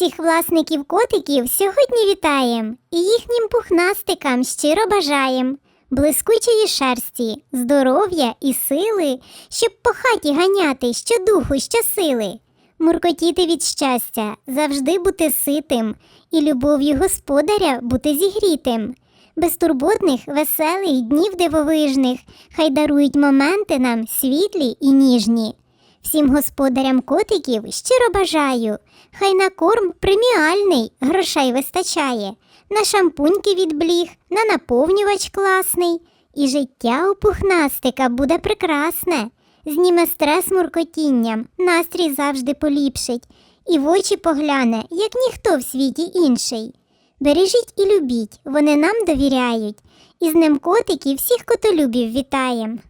Всіх власників котиків сьогодні вітаєм і їхнім пухнастикам щиро бажаєм блискучої шерсті, здоров'я і сили, щоб по хаті ганяти щодуху, щосили, муркотіти від щастя, завжди бути ситим, і любов'ю господаря бути зігрітим. Безтурботних, веселих днів дивовижних, хай дарують моменти нам світлі і ніжні. Всім господарям котиків щиро бажаю, хай на корм преміальний грошей вистачає, на шампуньки від бліг, на наповнювач класний, і життя у пухнастика буде прекрасне, зніме стрес муркотінням, настрій завжди поліпшить, і в очі погляне, як ніхто в світі інший. Бережіть і любіть, вони нам довіряють, і з ним котиків всіх котолюбів вітаєм.